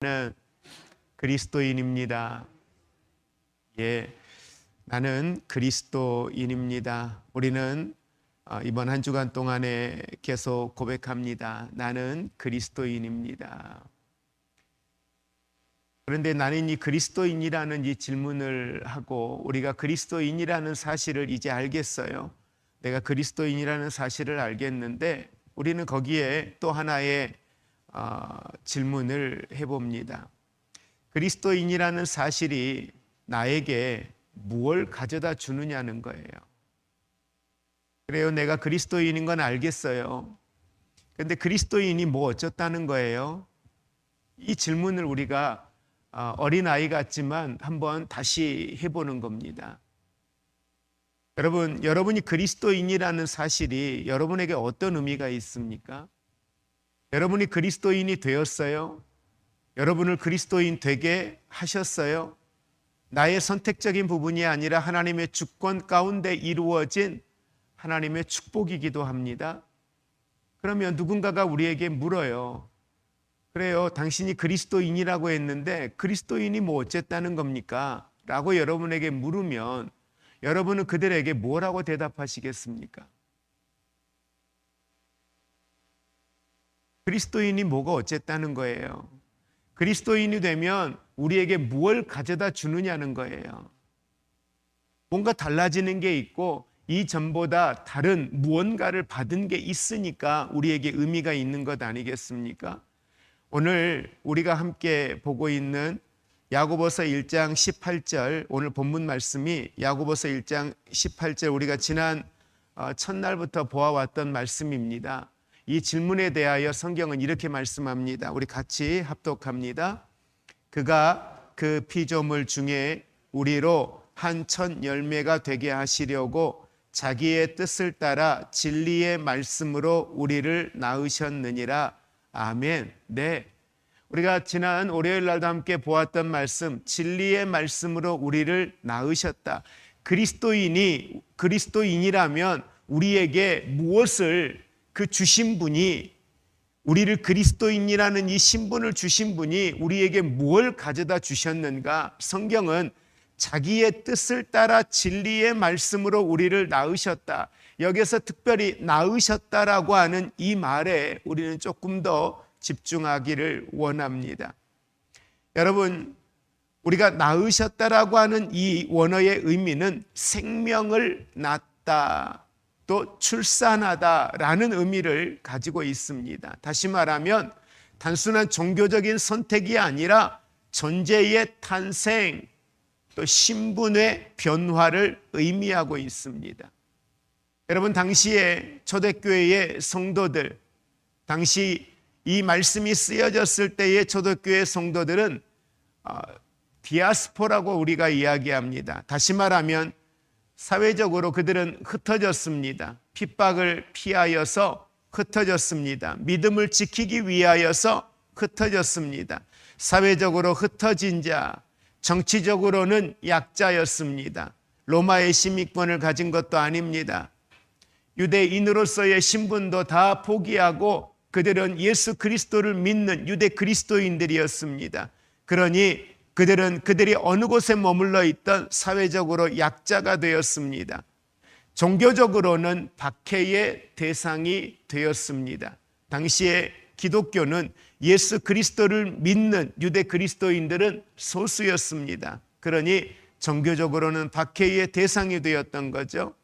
나는 그리스도인입니다. 예, 나는 그리스도인입니다. 우리는 어, 이번 한 주간 동안에 계속 고백합니다. 나는 그리스도인입니다. 그런데 나는 이 그리스도인이라는 이 질문을 하고 우리가 그리스도인이라는 사실을 이제 알겠어요. 내가 그리스도인이라는 사실을 알겠는데 우리는 거기에 또 하나의 어, 질문을 해봅니다. 그리스도인이라는 사실이 나에게 무엇을 가져다 주느냐는 거예요. 그래요. 내가 그리스도인인 건 알겠어요. 근데 그리스도인이 뭐 어쩌다는 거예요? 이 질문을 우리가 어, 어린아이 같지만 한번 다시 해보는 겁니다. 여러분, 여러분이 그리스도인이라는 사실이 여러분에게 어떤 의미가 있습니까? 여러분이 그리스도인이 되었어요? 여러분을 그리스도인 되게 하셨어요? 나의 선택적인 부분이 아니라 하나님의 주권 가운데 이루어진 하나님의 축복이기도 합니다. 그러면 누군가가 우리에게 물어요. 그래요. 당신이 그리스도인이라고 했는데 그리스도인이 뭐 어쨌다는 겁니까? 라고 여러분에게 물으면 여러분은 그들에게 뭐라고 대답하시겠습니까? 그리스도인이 뭐가 어쨌다는 거예요. 그리스도인이 되면 우리에게 무엇을 가져다 주느냐는 거예요. 뭔가 달라지는 게 있고 이 전보다 다른 무언가를 받은 게 있으니까 우리에게 의미가 있는 것 아니겠습니까? 오늘 우리가 함께 보고 있는 야고보서 1장 18절 오늘 본문 말씀이 야고보서 1장 18절 우리가 지난 어, 첫날부터 보아왔던 말씀입니다. 이 질문에 대하여 성경은 이렇게 말씀합니다. 우리 같이 합독합니다. 그가 그 피조물 중에 우리로 한 천 열매가 되게 하시려고 자기의 뜻을 따라 진리의 말씀으로 우리를 낳으셨느니라. 아멘. 네. 우리가 지난 월요일 날도 함께 보았던 말씀, 진리의 말씀으로 우리를 낳으셨다. 그리스도인이 그리스도인이라면 우리에게 무엇을 그 주신 분이 우리를 그리스도인이라는 이 신분을 주신 분이 우리에게 무엇을 가져다 주셨는가? 성경은 자기의 뜻을 따라 진리의 말씀으로 우리를 낳으셨다. 여기서 특별히 낳으셨다라고 하는 이 말에 우리는 조금 더 집중하기를 원합니다. 여러분, 우리가 낳으셨다라고 하는 이 원어의 의미는 생명을 낳다, 또 출산하다라는 의미를 가지고 있습니다. 다시 말하면 단순한 종교적인 선택이 아니라 존재의 탄생, 또 신분의 변화를 의미하고 있습니다. 여러분, 당시에 초대교회의 성도들, 당시 이 말씀이 쓰여졌을 때의 초대교회 성도들은 어, 디아스포라고 우리가 이야기합니다. 다시 말하면 사회적으로 그들은 흩어졌습니다. 핍박을 피하여서 흩어졌습니다. 믿음을 지키기 위하여서 흩어졌습니다. 사회적으로 흩어진 자, 정치적으로는 약자였습니다. 로마의 시민권을 가진 것도 아닙니다. 유대인으로서의 신분도 다 포기하고 그들은 예수 그리스도를 믿는 유대 그리스도인들이었습니다. 그러니 그들은 그들이 어느 곳에 머물러 있던 사회적으로 약자가 되었습니다. 종교적으로는 박해의 대상이 되었습니다. 당시에 기독교는 예수 그리스도를 믿는 유대 그리스도인들은 소수였습니다. 그러니 종교적으로는 박해의 대상이 되었던 거죠.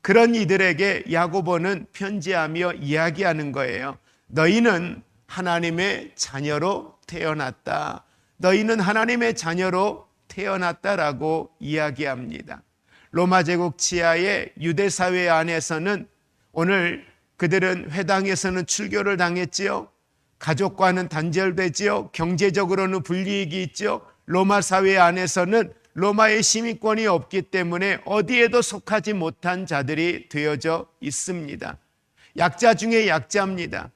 그런 이들에게 야고보는 편지하며 이야기하는 거예요. 너희는 하나님의 자녀로 태어났다. 너희는 하나님의 자녀로 태어났다라고 이야기합니다. 로마 제국 지하의 유대 사회 안에서는 오늘 그들은 회당에서는 출교를 당했지요. 가족과는 단절되지요. 경제적으로는 불이익이 있죠. 로마 사회 안에서는 로마의 시민권이 없기 때문에 어디에도 속하지 못한 자들이 되어져 있습니다. 약자 중에 약자입니다.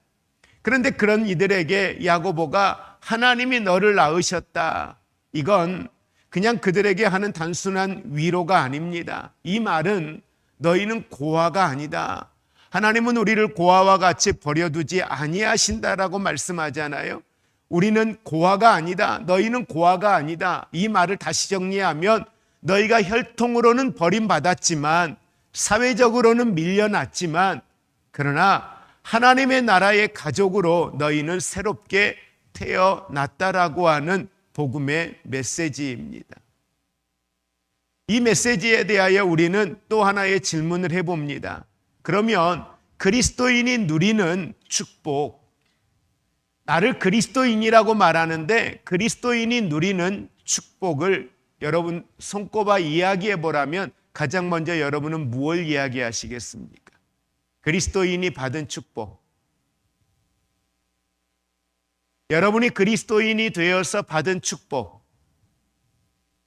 그런데 그런 이들에게 야고보가 하나님이 너를 낳으셨다. 이건 그냥 그들에게 하는 단순한 위로가 아닙니다. 이 말은 너희는 고아가 아니다. 하나님은 우리를 고아와 같이 버려두지 아니하신다라고 말씀하잖아요. 우리는 고아가 아니다. 너희는 고아가 아니다. 이 말을 다시 정리하면 너희가 혈통으로는 버림받았지만 사회적으로는 밀려났지만 그러나 하나님의 나라의 가족으로 너희는 새롭게 태어났다라고 하는 복음의 메시지입니다. 이 메시지에 대하여 우리는 또 하나의 질문을 해봅니다. 그러면 그리스도인이 누리는 축복, 나를 그리스도인이라고 말하는데 그리스도인이 누리는 축복을 여러분 손꼽아 이야기해 보라면 가장 먼저 여러분은 무엇을 이야기하시겠습니까? 그리스도인이 받은 축복. 여러분이 그리스도인이 되어서 받은 축복.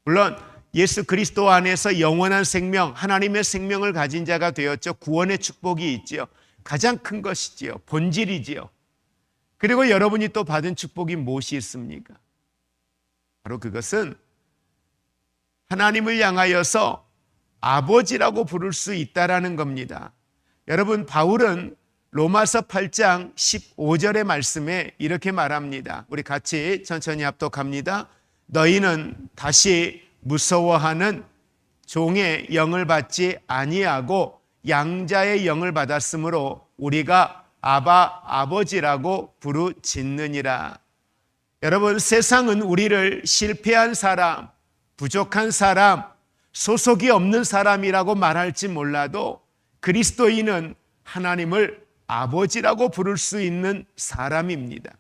물론 예수 그리스도 안에서 영원한 생명, 하나님의 생명을 가진 자가 되었죠. 구원의 축복이 있지요. 가장 큰 것이지요. 본질이지요. 그리고 여러분이 또 받은 축복이 무엇이 있습니까? 바로 그것은 하나님을 향하여서 아버지라고 부를 수 있다라는 겁니다. 여러분 바울은 로마서 8장 15절의 말씀에 이렇게 말합니다. 우리 같이 천천히 합독합니다. 너희는 다시 무서워하는 종의 영을 받지 아니하고 양자의 영을 받았으므로 우리가 아바 아버지라고 부르짖느니라. 여러분 세상은 우리를 실패한 사람, 부족한 사람, 소속이 없는 사람이라고 말할지 몰라도 그리스도인은 하나님을 아버지라고 부를 수 있는 사람입니다.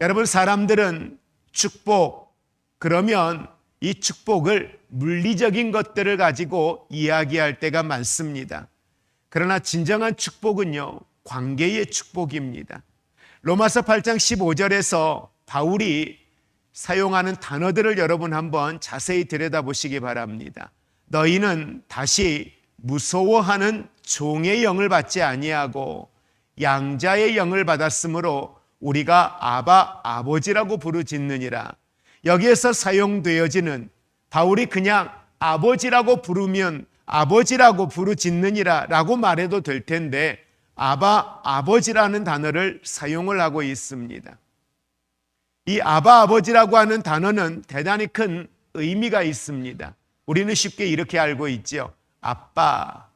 여러분 사람들은 축복 그러면 이 축복을 물리적인 것들을 가지고 이야기할 때가 많습니다. 그러나 진정한 축복은요, 관계의 축복입니다. 로마서 8장 15절에서 바울이 사용하는 단어들을 여러분 한번 자세히 들여다보시기 바랍니다. 너희는 다시 무서워하는 종의 영을 받지 아니하고 양자의 영을 받았으므로 우리가 아바 아버지라고 부르짖느니라. 여기에서 사용되어지는 바울이 그냥 아버지라고 부르면 아버지라고 부르짖느니라 라고 말해도 될 텐데 아바 아버지라는 단어를 사용을 하고 있습니다. 이 아바 아버지라고 하는 단어는 대단히 큰 의미가 있습니다. 우리는 쉽게 이렇게 알고 있지요. 아빠.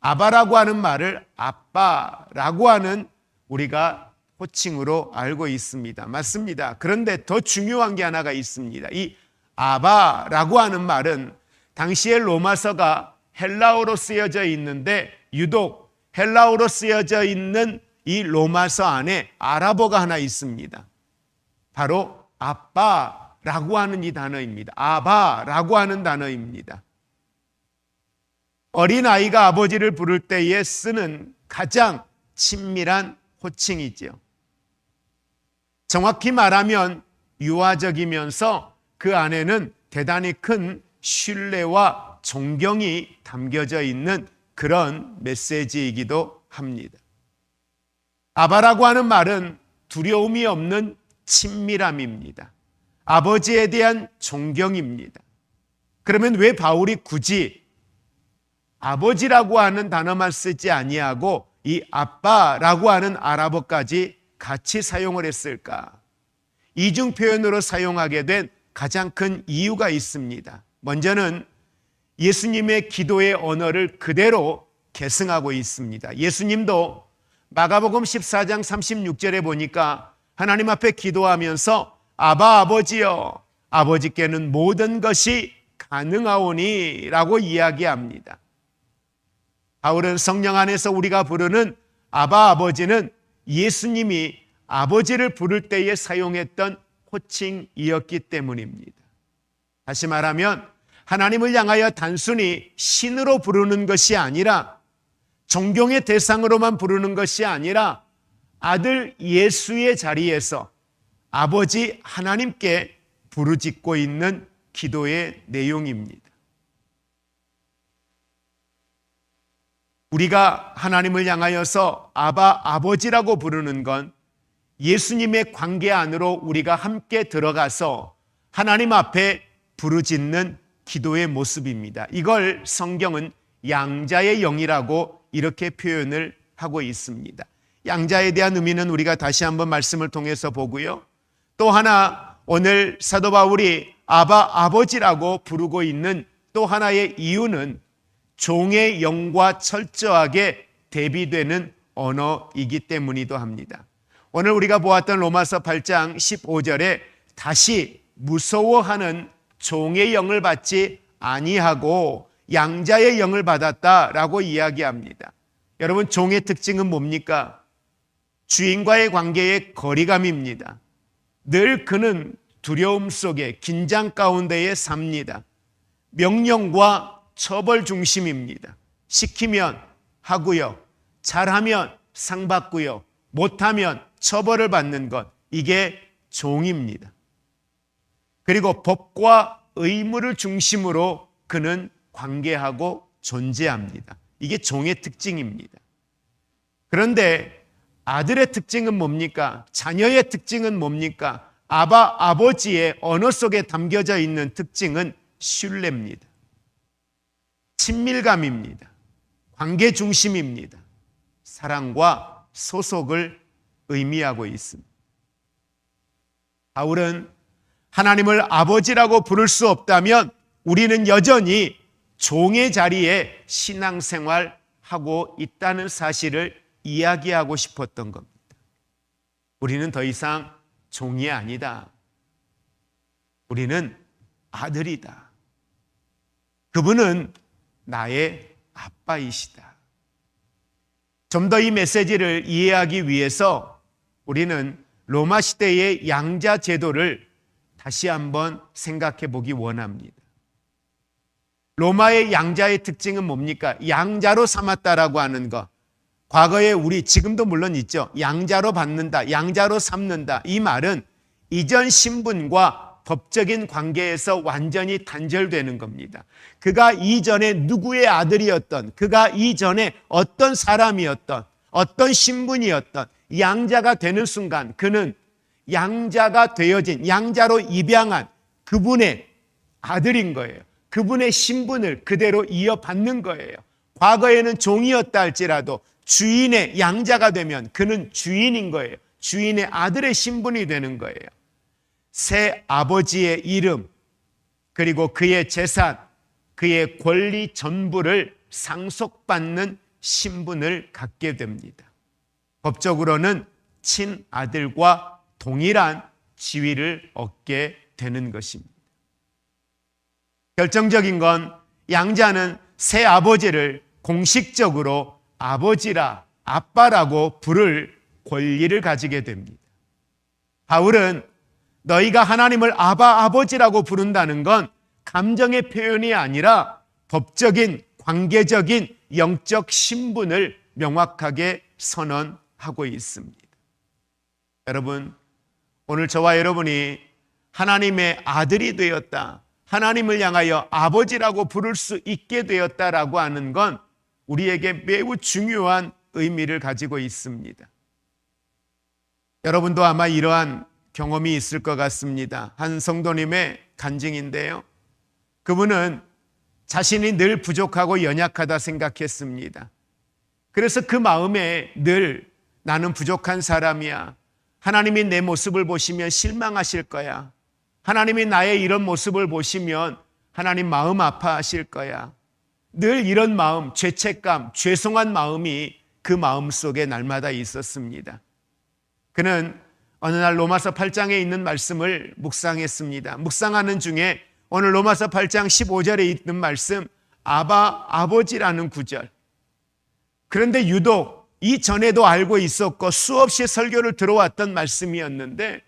아바라고 하는 말을 아빠라고 하는 우리가 호칭으로 알고 있습니다. 맞습니다. 그런데 더 중요한 게 하나가 있습니다. 이 아바라고 하는 말은 당시에 로마서가 헬라어로 쓰여져 있는데 유독 헬라어로 쓰여져 있는 이 로마서 안에 아랍어가 하나 있습니다. 바로 아빠라고 하는 이 단어입니다. 아바라고 하는 단어입니다. 어린아이가 아버지를 부를 때에 쓰는 가장 친밀한 호칭이지요. 정확히 말하면 유아적이면서 그 안에는 대단히 큰 신뢰와 존경이 담겨져 있는 그런 메시지이기도 합니다. 아바라고 하는 말은 두려움이 없는 친밀함입니다. 아버지에 대한 존경입니다. 그러면 왜 바울이 굳이 아버지라고 하는 단어만 쓰지 아니하고 이 아빠라고 하는 아랍어까지 같이 사용을 했을까? 이중 표현으로 사용하게 된 가장 큰 이유가 있습니다. 먼저는 예수님의 기도의 언어를 그대로 계승하고 있습니다. 예수님도 마가복음 14장 36절에 보니까 하나님 앞에 기도하면서 아바 아버지여 아버지께는 모든 것이 가능하오니라고 이야기합니다. 바울은 성령 안에서 우리가 부르는 아바 아버지는 예수님이 아버지를 부를 때에 사용했던 호칭이었기 때문입니다. 다시 말하면 하나님을 향하여 단순히 신으로 부르는 것이 아니라 존경의 대상으로만 부르는 것이 아니라 아들 예수의 자리에서 아버지 하나님께 부르짖고 있는 기도의 내용입니다. 우리가 하나님을 향하여서 아바 아버지라고 부르는 건 예수님의 관계 안으로 우리가 함께 들어가서 하나님 앞에 부르짖는 기도의 모습입니다. 이걸 성경은 양자의 영이라고 이렇게 표현을 하고 있습니다. 양자에 대한 의미는 우리가 다시 한번 말씀을 통해서 보고요. 또 하나 오늘 사도 바울이 아바 아버지라고 부르고 있는 또 하나의 이유는 종의 영과 철저하게 대비되는 언어이기 때문이기도 합니다. 오늘 우리가 보았던 로마서 8장 15절에 다시 무서워하는 종의 영을 받지 아니하고 양자의 영을 받았다라고 이야기합니다. 여러분 종의 특징은 뭡니까? 주인과의 관계의 거리감입니다. 늘 그는 두려움 속에 긴장 가운데에 삽니다. 명령과 처벌 중심입니다. 시키면 하고요. 잘하면 상 받고요. 못하면 처벌을 받는 것. 이게 종입니다. 그리고 법과 의무를 중심으로 그는 관계하고 존재합니다. 이게 종의 특징입니다. 그런데 아들의 특징은 뭡니까? 자녀의 특징은 뭡니까? 아바 아버지의 언어 속에 담겨져 있는 특징은 신뢰입니다. 친밀감입니다. 관계 중심입니다. 사랑과 소속을 의미하고 있습니다. 바울은 하나님을 아버지라고 부를 수 없다면 우리는 여전히 종의 자리에 신앙생활 하고 있다는 사실을 이야기하고 싶었던 겁니다. 우리는 더 이상 종이 아니다. 우리는 아들이다. 그분은 나의 아빠이시다. 좀 더 이 메시지를 이해하기 위해서 우리는 로마 시대의 양자 제도를 다시 한번 생각해 보기 원합니다. 로마의 양자의 특징은 뭡니까? 양자로 삼았다라고 하는 것. 과거에 우리 지금도 물론 있죠. 양자로 받는다, 양자로 삼는다. 이 말은 이전 신분과 법적인 관계에서 완전히 단절되는 겁니다. 그가 이전에 누구의 아들이었던, 그가 이전에 어떤 사람이었던, 어떤 신분이었던 양자가 되는 순간 그는 양자가 되어진, 양자로 입양한 그분의 아들인 거예요. 그분의 신분을 그대로 이어받는 거예요. 과거에는 종이었다 할지라도 주인의 양자가 되면 그는 주인인 거예요. 주인의 아들의 신분이 되는 거예요. 새 아버지의 이름, 그리고 그의 재산, 그의 권리 전부를 상속받는 신분을 갖게 됩니다. 법적으로는 친아들과 동일한 지위를 얻게 되는 것입니다. 결정적인 건 양자는 새 아버지를 공식적으로 아버지라 아빠라고 부를 권리를 가지게 됩니다. 바울은 너희가 하나님을 아바 아버지라고 부른다는 건 감정의 표현이 아니라 법적인 관계적인 영적 신분을 명확하게 선언하고 있습니다. 여러분, 오늘 저와 여러분이 하나님의 아들이 되었다. 하나님을 향하여 아버지라고 부를 수 있게 되었다라고 하는 건 우리에게 매우 중요한 의미를 가지고 있습니다. 여러분도 아마 이러한 경험이 있을 것 같습니다. 한 성도님의 간증인데요. 그분은 자신이 늘 부족하고 연약하다 생각했습니다. 그래서 그 마음에 늘 나는 부족한 사람이야. 하나님이 내 모습을 보시면 실망하실 거야. 하나님이 나의 이런 모습을 보시면 하나님 마음 아파하실 거야. 늘 이런 마음, 죄책감, 죄송한 마음이 그 마음 속에 날마다 있었습니다. 그는 어느 날 로마서 8장에 있는 말씀을 묵상했습니다. 묵상하는 중에 오늘 로마서 8장 15절에 있는 말씀, 아바 아버지라는 구절. 그런데 유독 이전에도 알고 있었고 수없이 설교를 들어왔던 말씀이었는데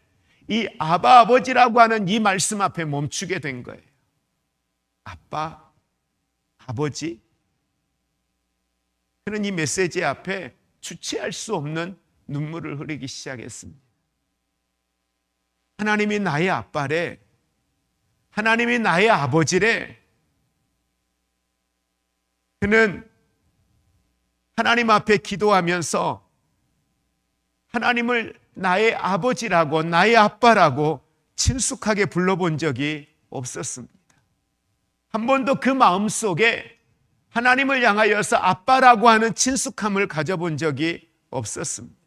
이 아바 아버지라고 하는 이 말씀 앞에 멈추게 된 거예요. 아빠, 아버지. 그는 이 메시지 앞에 주체할 수 없는 눈물을 흐리기 시작했습니다. 하나님이 나의 아빠래. 하나님이 나의 아버지래. 그는 하나님 앞에 기도하면서 하나님을 나의 아버지라고 나의 아빠라고 친숙하게 불러본 적이 없었습니다. 한 번도 그 마음 속에 하나님을 향하여서 아빠라고 하는 친숙함을 가져본 적이 없었습니다.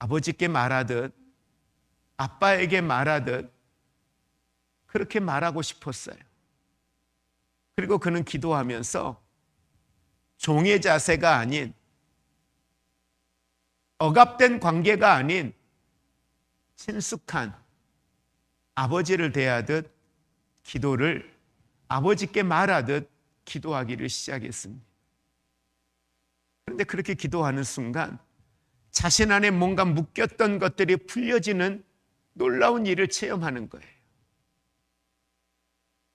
아버지께 말하듯 아빠에게 말하듯 그렇게 말하고 싶었어요. 그리고 그는 기도하면서 종의 자세가 아닌 억압된 관계가 아닌 친숙한 아버지를 대하듯 기도를 아버지께 말하듯 기도하기를 시작했습니다. 그런데 그렇게 기도하는 순간 자신 안에 뭔가 묶였던 것들이 풀려지는 놀라운 일을 체험하는 거예요.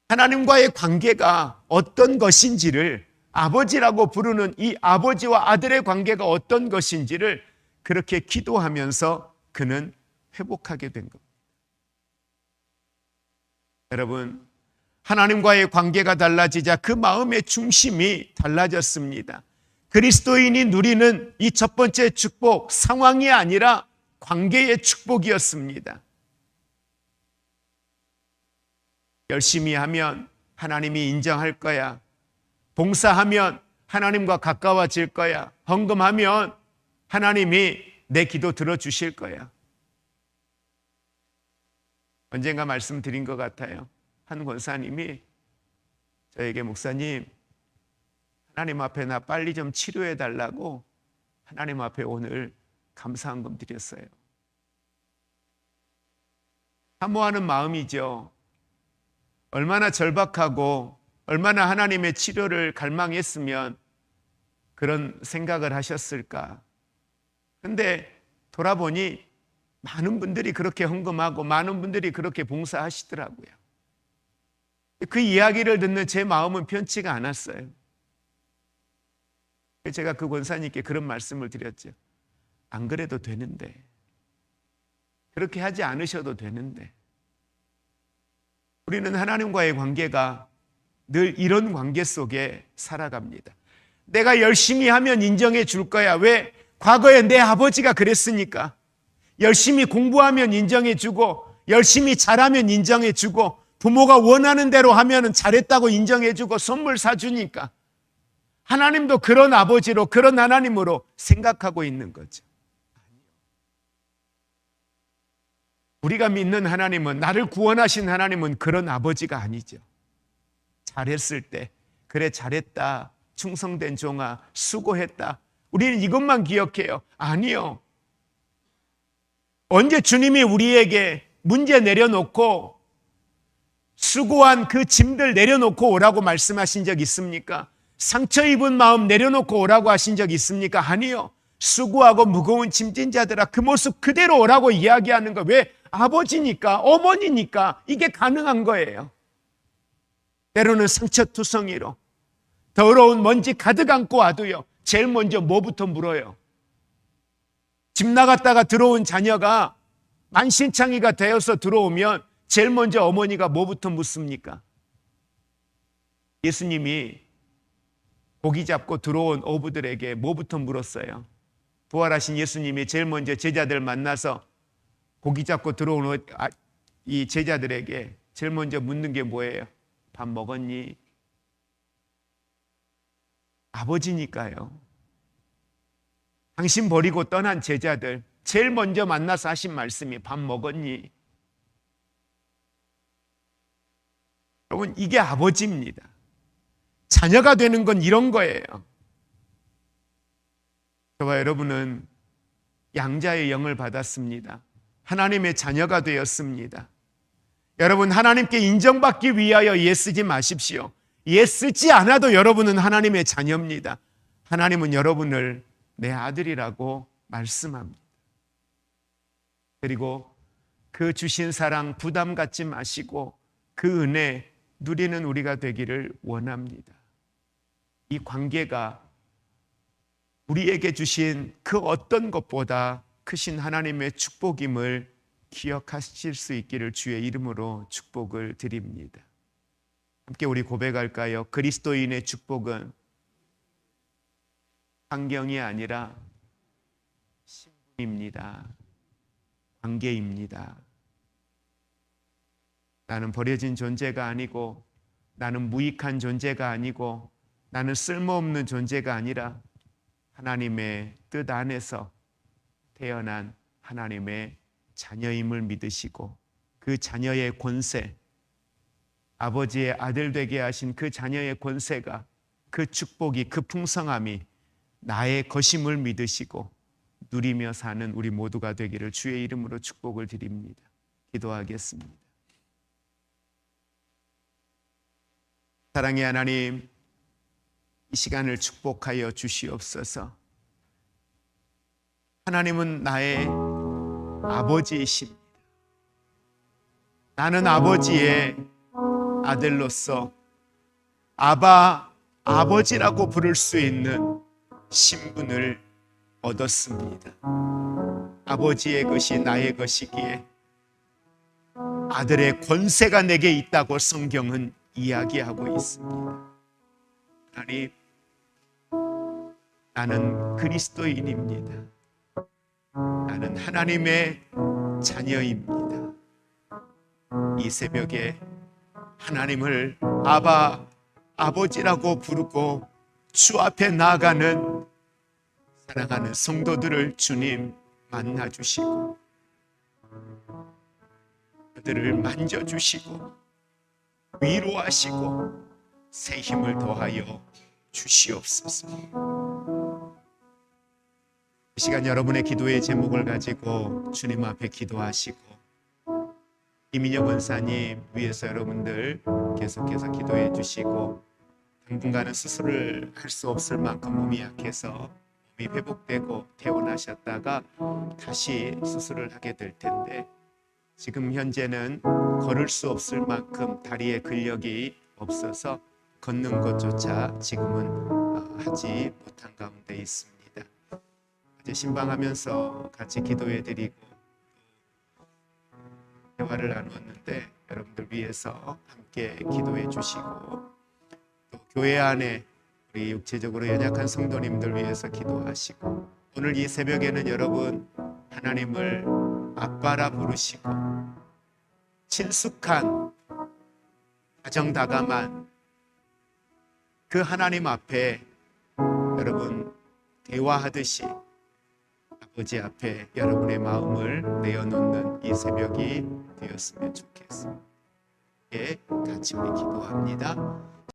하나님과의 관계가 어떤 것인지를 아버지라고 부르는 이 아버지와 아들의 관계가 어떤 것인지를 그렇게 기도하면서 그는 회복하게 된 겁니다. 여러분, 하나님과의 관계가 달라지자 그 마음의 중심이 달라졌습니다. 그리스도인이 누리는 이 첫 번째 축복, 상황이 아니라 관계의 축복이었습니다. 열심히 하면 하나님이 인정할 거야. 봉사하면 하나님과 가까워질 거야. 헌금하면 하나님이 내 기도 들어주실 거야. 언젠가 말씀드린 것 같아요. 한 권사님이 저에게 목사님, 하나님 앞에 나 빨리 좀 치료해 달라고 하나님 앞에 오늘 감사한금 드렸어요. 사모하는 마음이죠. 얼마나 절박하고 얼마나 하나님의 치료를 갈망했으면 그런 생각을 하셨을까. 근데 돌아보니 많은 분들이 그렇게 헌금하고 많은 분들이 그렇게 봉사하시더라고요. 그 이야기를 듣는 제 마음은 편치가 않았어요. 제가 그 권사님께 그런 말씀을 드렸죠. 안 그래도 되는데. 그렇게 하지 않으셔도 되는데. 우리는 하나님과의 관계가 늘 이런 관계 속에 살아갑니다. 내가 열심히 하면 인정해 줄 거야. 왜? 과거에 내 아버지가 그랬으니까. 열심히 공부하면 인정해 주고, 열심히 잘하면 인정해 주고, 부모가 원하는 대로 하면 잘했다고 인정해 주고, 선물 사주니까. 하나님도 그런 아버지로, 그런 하나님으로 생각하고 있는 거죠. 우리가 믿는 하나님은, 나를 구원하신 하나님은 그런 아버지가 아니죠. 잘했을 때, 그래, 잘했다. 충성된 종아, 수고했다. 우리는 이것만 기억해요. 아니요. 언제 주님이 우리에게 문제 내려놓고 수고한 그 짐들 내려놓고 오라고 말씀하신 적 있습니까? 상처 입은 마음 내려놓고 오라고 하신 적 있습니까? 아니요. 수고하고 무거운 짐진 자들아 그 모습 그대로 오라고 이야기하는 거. 왜? 아버지니까, 어머니니까 이게 가능한 거예요. 때로는 상처투성이로 더러운 먼지 가득 안고 와도요. 제일 먼저 뭐부터 물어요? 집 나갔다가 들어온 자녀가 만신창이가 되어서 들어오면 제일 먼저 어머니가 뭐부터 묻습니까? 예수님이 고기 잡고 들어온 어부들에게 뭐부터 물었어요? 부활하신 예수님이 제일 먼저 제자들 만나서 고기 잡고 들어온 아, 이 제자들에게 제일 먼저 묻는 게 뭐예요? 밥 먹었니? 아버지니까요. 당신 버리고 떠난 제자들 제일 먼저 만나서 하신 말씀이 밥 먹었니? 여러분 이게 아버지입니다. 자녀가 되는 건 이런 거예요. 저와 여러분은 양자의 영을 받았습니다. 하나님의 자녀가 되었습니다. 여러분 하나님께 인정받기 위하여 예 쓰지 마십시오. 예 쓰지 않아도 여러분은 하나님의 자녀입니다. 하나님은 여러분을 내 아들이라고 말씀합니다. 그리고 그 주신 사랑 부담 갖지 마시고 그 은혜 누리는 우리가 되기를 원합니다. 이 관계가 우리에게 주신 그 어떤 것보다 크신 하나님의 축복임을 기억하실 수 있기를 주의 이름으로 축복을 드립니다. 함께 우리 고백할까요? 그리스도인의 축복은 환경이 아니라 신분입니다. 관계입니다. 나는 버려진 존재가 아니고 나는 무익한 존재가 아니고 나는 쓸모없는 존재가 아니라 하나님의 뜻 안에서 태어난 하나님의 자녀임을 믿으시고 그 자녀의 권세, 아버지의 아들 되게 하신 그 자녀의 권세가 그 축복이 그 풍성함이 나의 것임을 믿으시고 누리며 사는 우리 모두가 되기를 주의 이름으로 축복을 드립니다. 기도하겠습니다. 사랑의 하나님, 이 시간을 축복하여 주시옵소서. 하나님은 나의 아버지이십니다. 나는 아버지의 아들로서 아바 아버지라고 부를 수 있는 신분을 얻었습니다. 아버지의 것이 나의 것이기에 아들의 권세가 내게 있다고 성경은 이야기하고 있습니다. 하나님, 나는 그리스도인입니다. 나는 하나님의 자녀입니다. 이 새벽에 하나님을 아바 아버지라고 부르고 주 앞에 나아가는 사랑하는 성도들을 주님 만나 주시고 그들을 만져 주시고 위로하시고 새 힘을 더하여 주시옵소서. 이 시간 여러분의 기도의 제목을 가지고 주님 앞에 기도하시고 이민혁 원사님 위해서 여러분들 계속해서 기도해 주시고 당분간은 수술을 할 수 없을 만큼 몸이 약해서 몸이 회복되고 퇴원하셨다가 다시 수술을 하게 될 텐데 지금 현재는 걸을 수 없을 만큼 다리에 근력이 없어서 걷는 것조차 지금은 어, 하지 못한 가운데 있습니다. 이제 신방하면서 같이 기도해 드리고 대화를 나누었는데 여러분들 위해서 함께 기도해 주시고 또 교회 안에 우리 육체적으로 연약한 성도님들 위해서 기도하시고 오늘 이 새벽에는 여러분 하나님을 아빠라 부르시고 친숙한 가정다감한 그 하나님 앞에 여러분 대화하듯이 아버지 앞에 여러분의 마음을 내어놓는 이 새벽이 되었으면 좋겠습니다. 예, 같이 우리 기도합니다.